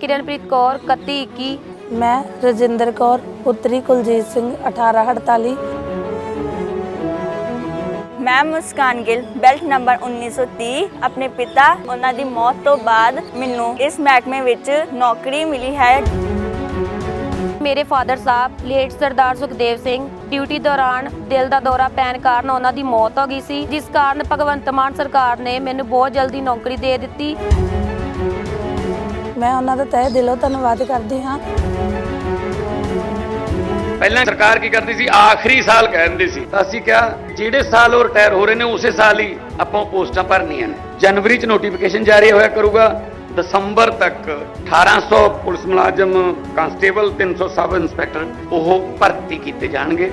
ਕਿਰਨਪ੍ਰੀਤ ਕੌਰ 31 21 ਮੈਂ ਰਜਿੰਦਰ ਕੌਰ ਪੁੱਤਰੀ ਕੁਲਜੀਤ ਸਿੰਘ 1848 ਮੈਂ ਮੁਸਕਾਨ ਗਿੱਲ ਬੈਲਟ ਨੰਬਰ 1930 ਆਪਣੇ ਪਿਤਾ ਉਹਨਾਂ ਦੀ ਮੌਤ ਤੋਂ ਬਾਅਦ ਮੈਨੂੰ ਇਸ ਮਹਿਕਮੇ ਵਿੱਚ ਨੌਕਰੀ ਮਿਲੀ ਹੈ। ਮੇਰੇ father Sahib late Sardar Sukhdev Singh duty ਦੌਰਾਨ ਦਿਲ ਦਾ ਦੌਰਾ ਪੈਣ ਕਾਰਨ ਉਹਨਾਂ ਦੀ ਮੌਤ ਹੋ ਗਈ ਸੀ ਜਿਸ ਕਾਰਨ ਭਗਵੰਤ ਮਾਨ ਸਰਕਾਰ ਨੇ ਮੈਨੂੰ ਬਹੁਤ ਜਲਦੀ ਨੌਕਰੀ ਦੇ ਦਿੱਤੀ। ਮੈਂ ਉਹਨਾਂ ਦਾ ਤਹਿ ਦਿਲੋਂ ਧੰਨਵਾਦ ਕਰਦੀ ਹਾਂ। ਪਹਿਲਾਂ ਸਰਕਾਰ ਕੀ ਕਰਦੀ ਸੀ? ਆਖਰੀ ਸਾਲ ਕਹਿੰਦੇ ਸੀ। ਅਸੀਂ ਕਿਹਾ, ਜਿਹੜੇ ਸਾਲ ਉਹ ਰਿਟਾਇਰ ਹੋ ਰਹੇ ਨੇ, ਉਸੇ ਸਾਲ ਹੀ ਆਪਾਂ ਪੋਸਟਾਂ ਭਰਨੀਆਂ ਨੇ। ਜਨਵਰੀ ਚ ਨੋਟੀਫਿਕੇਸ਼ਨ ਜਾਰੀ ਹੋਇਆ ਕਰੂਗਾ। ਦਸੰਬਰ ਤੱਕ 1800 ਪੁਲਿਸ ਮੁਲਾਜ਼ਮ ਕਾਂਸਟੇਬਲ 300 ਸਬ ਇੰਸਪੈਕਟਰ ਉਹ ਭਰਤੀ ਕੀਤੇ ਜਾਣਗੇ।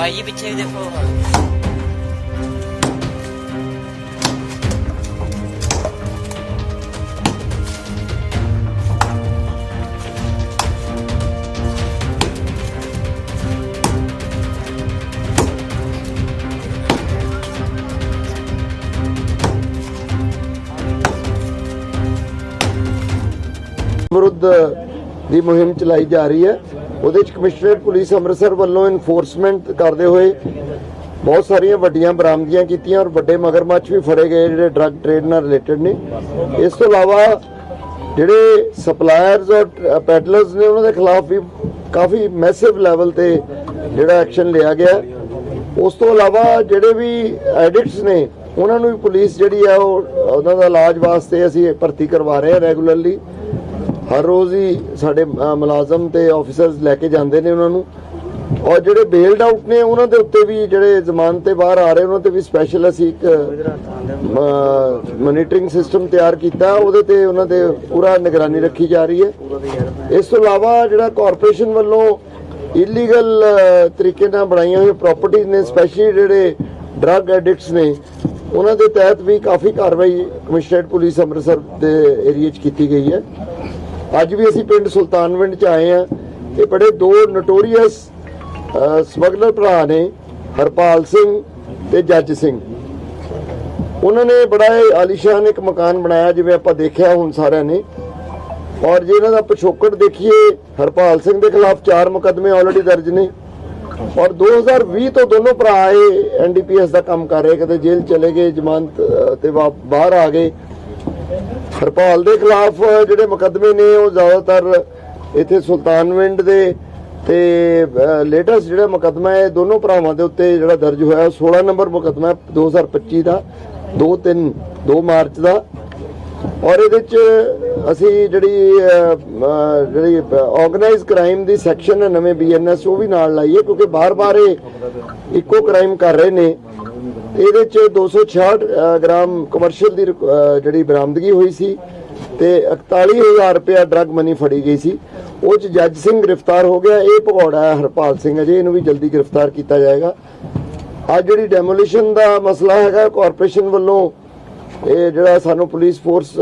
ਭਾਈ ਜੀ ਪਿੱਛੇ ਵੀ ਦੇਖੋ। ਵਿਰੁੱਧ ਦੀ ਮੁਹਿੰਮ ਚਲਾਈ ਜਾ ਰਹੀ ਹੈ। ਉਹਦੇ ਚ ਕਮਿਸ਼ਨਰੇਟ ਪੁਲਿਸ ਅੰਮ੍ਰਿਤਸਰ ਵੱਲੋਂ ਇਨਫੋਰਸਮੈਂਟ ਕਰਦੇ ਹੋਏ ਬਹੁਤ ਸਾਰੀਆਂ ਵੱਡੀਆਂ ਬਰਾਮਦਗੀਆਂ ਕੀਤੀਆਂ ਔਰ ਵੱਡੇ ਮਗਰਮੱਛ ਵੀ ਫੜੇ ਗਏ ਜਿਹੜੇ ਡਰੱਗ ਟ੍ਰੇਡ ਨਾਲ ਰਿਲੇਟਡ ਨੇ। ਇਸ ਤੋਂ ਇਲਾਵਾ ਜਿਹੜੇ ਸਪਲਾਇਰਸ ਔਰ ਪੈਡਲਰਸ ਨੇ ਉਹਨਾਂ ਦੇ ਖਿਲਾਫ ਵੀ ਕਾਫੀ ਮੈਸਿਵ ਲੈਵਲ ਤੇ ਜਿਹੜਾ ਐਕਸ਼ਨ ਲਿਆ ਗਿਆ। ਉਸ ਤੋਂ ਇਲਾਵਾ ਜਿਹੜੇ ਵੀ ਐਡਿਕਟਸ ਨੇ, ਉਹਨਾਂ ਨੂੰ ਵੀ ਪੁਲਿਸ ਜਿਹੜੀ ਆ ਉਹ ਉਹਨਾਂ ਦਾ ਇਲਾਜ ਵਾਸਤੇ ਅਸੀਂ ਭਰਤੀ ਕਰਵਾ ਰਹੇ ਹਾਂ ਰੈਗੂਲਰਲੀ ਹਰ ਰੋਜ਼ ਹੀ ਸਾਡੇ ਮੁਲਾਜ਼ਮ ਤੇ ਆਫੀਸਰਸ ਲੈ ਕੇ ਜਾਂਦੇ ਨੇ ਉਹਨਾਂ ਨੂੰ। ਔਰ ਜਿਹੜੇ ਬੇਲਡ ਆਊਟ ਨੇ, ਉਹਨਾਂ ਦੇ ਉੱਤੇ ਵੀ ਜਿਹੜੇ ਜ਼ਮਾਨਤ ਤੇ ਬਾਹਰ ਆ ਰਹੇ, ਉਹਨਾਂ ਤੇ ਵੀ ਸਪੈਸ਼ਲ ਅਸੀਂ ਇੱਕ ਮੋਨੀਟਰਿੰਗ ਸਿਸਟਮ ਤਿਆਰ ਕੀਤਾ। ਉਹਦੇ ਤੇ ਉਹਨਾਂ ਤੇ ਪੂਰਾ ਨਿਗਰਾਨੀ ਰੱਖੀ ਜਾ ਰਹੀ ਹੈ। ਇਸ ਤੋਂ ਇਲਾਵਾ ਜਿਹੜਾ ਕਾਰਪੋਰੇਸ਼ਨ ਵੱਲੋਂ ਇਲੀਗਲ ਤਰੀਕੇ ਨਾਲ ਬਣਾਈਆਂ ਹੋਈਆਂ ਪ੍ਰਾਪਰਟੀਆਂ ਨੇ ਸਪੈਸ਼ਲੀ ਜਿਹੜੇ ਡਰੱਗ ਐਡਿਕਟਸ ਨੇ, ਉਹਨਾਂ ਦੇ ਤਹਿਤ ਵੀ ਕਾਫੀ ਕਾਰਵਾਈ ਕਮਿਸ਼ਨਰੇਟ ਪੁਲਿਸ ਅੰਮ੍ਰਿਤਸਰ ਦੇ ਏਰੀਆ 'ਚ ਕੀਤੀ ਗਈ ਹੈ। ਅੱਜ ਵੀ ਅਸੀਂ ਪਿੰਡ ਸੁਲਤਾਨਵਿੰਡ 'ਚ ਆਏ ਆ ਇਹ ਬੜੇ ਦੋ ਨਟੋਰੀਅਸ ਸਮਗਲਰ ਭਰਾ ਨੇ, ਹਰਪਾਲ ਸਿੰਘ ਤੇ ਜੱਜ ਸਿੰਘ। ਉਹਨਾਂ ਨੇ ਬੜਾ ਇਹ ਆਲੀਸ਼ਾਨ ਇੱਕ ਮਕਾਨ ਬਣਾਇਆ, ਜਿਵੇਂ ਆਪਾਂ ਦੇਖਿਆ ਹੁਣ ਸਾਰਿਆਂ ਨੇ। ਔਰ ਜੇ ਇਹਨਾਂ ਦਾ ਪਿਛੋਕੜ ਦੇਖੀਏ, ਹਰਪਾਲ ਸਿੰਘ ਦੇ ਖਿਲਾਫ ਚਾਰ ਮੁਕੱਦਮੇ ਆਲਰੇਡੀ ਦਰਜ ਨੇ। ਔਰ 2020 ਤੋਂ ਦੋਨੋਂ ਭਰਾ ਇਹ ਐਨਡੀਪੀਐਸ ਦਾ ਕੰਮ ਕਰ ਰਹੇ, ਕਦੇ ਜੇਲ੍ਹ ਚਲੇ ਗਏ, ਜ਼ਮਾਨਤ ਤੇ ਬਾਹਰ ਆ ਗਏ। ਹਰਪਾਲ ਦੇ ਖਿਲਾਫ ਜਿਹੜੇ ਮੁਕੱਦਮੇ ਨੇ, ਉਹ ਜ਼ਿਆਦਾਤਰ ਇੱਥੇ ਸੁਲਤਾਨਵਿੰਡ ਦੇ ਤੇ ਲੇਟੈਸਟ ਜਿਹੜਾ ਮੁਕੱਦਮਾ ਹੈ, ਦੋਨੋਂ ਭਰਾਵਾਂ ਦੇ ਉੱਤੇ ਜਿਹੜਾ ਦਰਜ ਹੋਇਆ, ਉਹ 16 ਨੰਬਰ ਮੁਕੱਦਮਾ ਹੈ 2025 ਦਾ 2 3 2 ਮਾਰਚ ਦਾ। ਔਰ ਇਹਦੇ ਚ ਅਸੀਂ ਜਿਹੜੀ ਜਿਹੜੀ ਆਰਗੇਨਾਈਜ਼ ਕ੍ਰਾਈਮ ਦੀ ਸੈਕਸ਼ਨ ਹੈ, ਨਵੇਂ ਬੀਐਨਐਸ ਉਹ ਵੀ ਨਾਲ ਲਾਈਏ ਕਿਉਂਕਿ ਬਾਰ-ਬਾਰ ਇਹ ਇੱਕੋ ਕ੍ਰਾਈਮ ਕਰ ਰਹੇ ਨੇ। ਇਹਦੇ ਚ 266 ਅਹ, ਗ੍ਰਾਮ ਕਮਰਸ਼ੀਅਲ ਦੀ ਜਿਹੜੀ ਬਰਾਮਦਗੀ ਹੋਈ ਸੀ ਤੇ 41000 ਰੁਪਇਆ ਡਰੱਗ ਮਨੀ ਫੜੀ ਗਈ ਸੀ। ਉਹ ਚ ਜੱਜ ਸਿੰਘ ਗ੍ਰਿਫਤਾਰ ਹੋ ਗਿਆ। ਇਹ ਭਗੌੜਾ ਹੈ ਹਰਪਾਲ ਸਿੰਘ ਅਜੇ ਇਹਨੂੰ ਵੀ ਜਲਦੀ ਗ੍ਰਿਫਤਾਰ ਕੀਤਾ ਜਾਏਗਾ। ਅੱਜ ਜਿਹੜੀ ਡੈਮੋਲੀਸ਼ਨ ਦਾ ਮਸਲਾ ਹੈਗਾ ਕਾਰਪੋਰੇਸ਼ਨ ਵੱਲੋਂ ਇਹ ਜਿਹੜਾ ਸਾਨੂੰ ਪੁਲਿਸ ਫੋਰਸ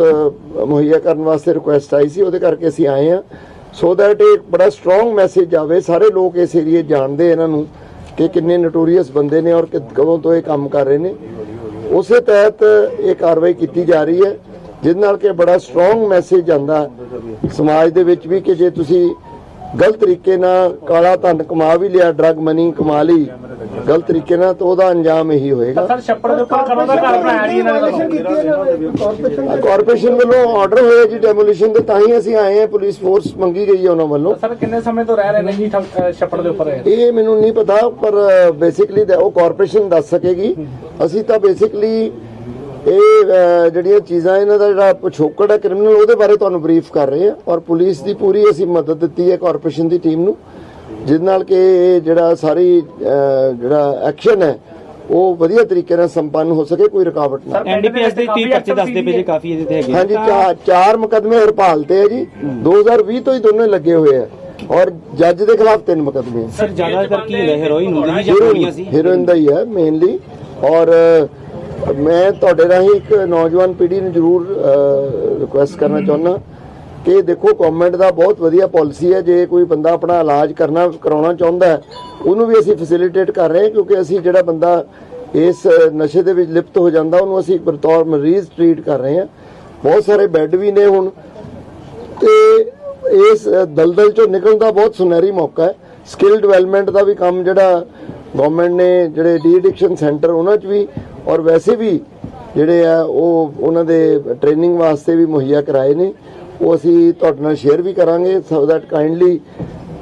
ਮੁਹੱਈਆ ਕਰਨ ਵਾਸਤੇ ਰਿਕੁਐਸਟ ਆਈ ਸੀ ਉਹਦੇ ਕਰਕੇ ਅਸੀਂ ਆਏ ਆ ਸੋ ਦੈਟ ਇਹ ਬੜਾ ਸਟਰੋਂਗ ਮੈਸੇਜ ਆਵੇ। ਸਾਰੇ ਲੋਕ ਇਸ ਏਰੀਏ ਜਾਣਦੇ ਇਹਨਾਂ ਨੂੰ। ਕਿ ਕਿੰਨੇ ਨਟੋਰੀਅਸ ਬੰਦੇ ਨੇ ਔਰ ਕਦੋਂ ਤੋਂ ਇਹ ਕੰਮ ਕਰ ਰਹੇ ਨੇ। ਉਸੇ ਤਹਿਤ ਇਹ ਕਾਰਵਾਈ ਕੀਤੀ ਜਾ ਰਹੀ ਹੈ, ਜਿਹਦੇ ਨਾਲ ਕਿ ਬੜਾ ਸਟਰੋਂਗ ਮੈਸੇਜ ਜਾਂਦਾ ਸਮਾਜ ਦੇ ਵਿੱਚ ਵੀ ਕਿ ਜੇ ਤੁਸੀਂ ਗਲਤ ਤਰੀਕੇ ਨਾਲ ਕਾਲਾ ਧਨ ਕਮਾ ਵੀ ਲਿਆ ਡਰਗ ਮਨੀ ਕਮਾ ਲਈ ਗਲਤ ਤਰੀਕੇ ਨਾਲ ਤਾਂ ਉਹਦਾ ਅੰਜਾਮ ਇਹੀ ਹੋਏਗਾ। ਸਰ ਛੱਪੜ ਦੇ ਉੱਪਰ ਕਦੋਂ ਦਾ ਘਰ ਬਣਾਇਆ ਜੀ ਇਹਨਾਂ ਨੇ ਕਾਰਪੋਰੇਸ਼ਨ ਵੱਲੋਂ ਆਰਡਰ ਹੋਇਆ ਜੀ ਡੈਮੋਲੀਸ਼ਨ ਦੇ ਤਾਂ ਹੀ ਅਸੀਂ ਆਏ ਹਾਂ ਪੁਲਿਸ ਫੋਰਸ ਮੰਗੀ ਗਈ ਹੈ ਉਹਨਾਂ ਵੱਲੋਂ। ਸਰ ਕਿੰਨੇ ਸਮੇਂ ਤੋਂ ਰਹਿ ਰਹੇ ਨੇ ਜੀ ਛੱਪੜ ਦੇ ਉੱਪਰ? ਇਹ? ਮੈਨੂੰ ਨਹੀਂ ਪਤਾ ਪਰ ਬੇਸਿਕਲੀ ਉਹ ਕਾਰਪੋਰੇਸ਼ਨ ਦੱਸ ਸਕੇਗੀ। ਅਸੀਂ ਤਾਂ ਬੇਸਿਕਲੀ ਇਹ ਜਿਹੜੀਆਂ ਚੀਜ਼ਾਂ ਇਹਨਾਂ ਦਾ ਜਿਹੜਾ ਪਿਛੋਕੜ ਹੈ ਕ੍ਰਿਮੀਨਲ ਉਹਦੇ ਬਾਰੇ ਤੁਹਾਨੂੰ ਬਰੀਫ ਕਰ ਰਹੇ ਹਾਂ। ਔਰ ਪੁਲਿਸ ਦੀ ਪੂਰੀ ਅਸੀਂ ਮਦਦ ਦਿੱਤੀ ਹੈ ਕਾਰਪੋਰੇਸ਼ਨ ਦੀ ਟੀਮ ਨੂੰ। ਜਿਸ ਨਾਲ ਕਿ ਇਹ ਜਿਹੜਾ ਸਾਰੀ ਜਿਹੜਾ ਐਕਸ਼ਨ ਹੈ ਉਹ ਵਧੀਆ ਤਰੀਕੇ ਨਾਲ ਸੰਪੰਨ ਹੋ ਸਕੇ ਕੋਈ ਰੁਕਾਵਟ ਨਾ ਐਨਡੀਪੀਐਸ ਦੇ 30 ਪਰਚੇ ਦੱਸਦੇ ਪਏ ਜੇ ਕਾਫੀ ਇਹਦੇ ਤੇ ਹੈਗੇ ਹਾਂਜੀ ਚਾਰ ਮੁਕਦਮੇ ਹਰਪਾਲ ਤੇ ਹੈ। ਜੀ 2020 ਤੋਂ ਹੀ ਦੋਨੇ ਲੱਗੇ ਹੋਏ ਆ। ਔਰ ਜੱਜ ਦੇ ਖਿਲਾਫ ਤਿੰਨ ਮੁਕਦਮੇ ਹੈ ਸਰ ਜ਼ਿਆਦਾਤਰ ਕੀ ਹੁੰਦਾ ਹੈਰੋਇਨ ਹੁੰਦੀ ਸੀ ਜਾਂ ਗੋਲੀਆਂ ਸੀ? ਹੀਰੋਇਨ ਦਾ ਹੀ ਹੈ ਮੇਨਲੀ ਔਰ ਮੈਂ ਤੁਹਾਡੇ ਰਾਹੀਂ ਇੱਕ ਨੌਜਵਾਨ ਪੀੜ੍ਹੀ ਨੂੰ ਜ਼ਰੂਰ ਰਿਕੁਐਸਟ ਕਰਨਾ ਚਾਹੁੰਦਾ। ਕਿ ਦੇਖੋ ਗਵਰਨਮੈਂਟ ਦਾ ਬਹੁਤ ਵਧੀਆ ਪਾਲਿਸੀ ਹੈ, ਜੇ ਕੋਈ ਬੰਦਾ ਆਪਣਾ ਇਲਾਜ ਕਰਨਾ, ਕਰਾਉਣਾ ਚਾਹੁੰਦਾ ਉਹਨੂੰ ਵੀ ਅਸੀਂ ਫੈਸਿਲਿਟੇਟ ਕਰ ਰਹੇ ਹਾਂ, ਕਿਉਂਕਿ ਅਸੀਂ ਜਿਹੜਾ ਬੰਦਾ ਇਸ ਨਸ਼ੇ ਦੇ ਵਿੱਚ ਲਿਪਤ ਹੋ ਜਾਂਦਾ, ਉਹਨੂੰ ਅਸੀਂ ਬਤੌਰ ਮਰੀਜ਼ ਟ੍ਰੀਟ ਕਰ ਰਹੇ ਹਾਂ। ਬਹੁਤ ਸਾਰੇ ਬੈੱਡ ਵੀ ਨੇ ਹੁਣ। ਤੇ ਇਸ ਦਲਦਲ ਚੋਂ ਨਿਕਲਣ ਦਾ ਬਹੁਤ ਸੁਨਹਿਰੀ ਮੌਕਾ ਹੈ। ਸਕਿੱਲ ਡਿਵੈਲਪਮੈਂਟ ਦਾ ਵੀ ਕੰਮ ਜਿਹੜਾ ਗਵਰਨਮੈਂਟ ਨੇ, ਜਿਹੜੇ ਡੀ ਐਡਿਕਸ਼ਨ ਸੈਂਟਰ ਉਹਨਾਂ 'ਚ ਵੀ, ਔਰ ਵੈਸੇ ਵੀ ਜਿਹੜੇ ਆ, ਉਹ ਉਹਨਾਂ ਦੇ ਟ੍ਰੇਨਿੰਗ ਵਾਸਤੇ ਵੀ ਮੁਹੱਈਆ ਕਰਾਏ ਨੇ। ਉਹ ਅਸੀਂ ਤੁਹਾਡੇ ਨਾਲ ਸ਼ੇਅਰ ਵੀ ਕਰਾਂਗੇ ਸੋ ਦੈਟ ਕਾਈਂਡਲੀ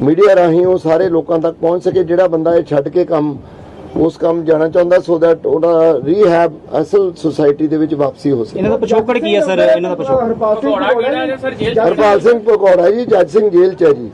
ਮੀਡੀਆ ਰਾਹੀਂ ਉਹ ਸਾਰੇ ਲੋਕਾਂ ਤੱਕ ਪਹੁੰਚ ਸਕੇ ਜਿਹੜਾ ਬੰਦਾ ਇਹ ਛੱਡ ਕੇ ਕੰਮ ਉਸ ਕੰਮ ਜਾਣਾ ਚਾਹੁੰਦਾ ਸੋ ਦੈਟ ਉਹਦਾ ਰੀਹੈਬ ਅਸਲ ਸੁਸਾਇਟੀ ਦੇ ਵਿੱਚ ਵਾਪਸੀ ਹੋ ਸਕੇ। ਇਹਨਾਂ ਦਾ ਪਿਛੋਕੜ ਕੀ ਹੈ ਸਰ? ਇਹਨਾਂ ਦਾ ਪਿਛੋਕੜ। ਹਰਪਾਲ ਸਿੰਘ ਪਕੌੜਾ ਜੀ ਜੱਜ ਸਿੰਘ ਜੇਲ੍ਹ ਚ ਹੈ ਜੀ।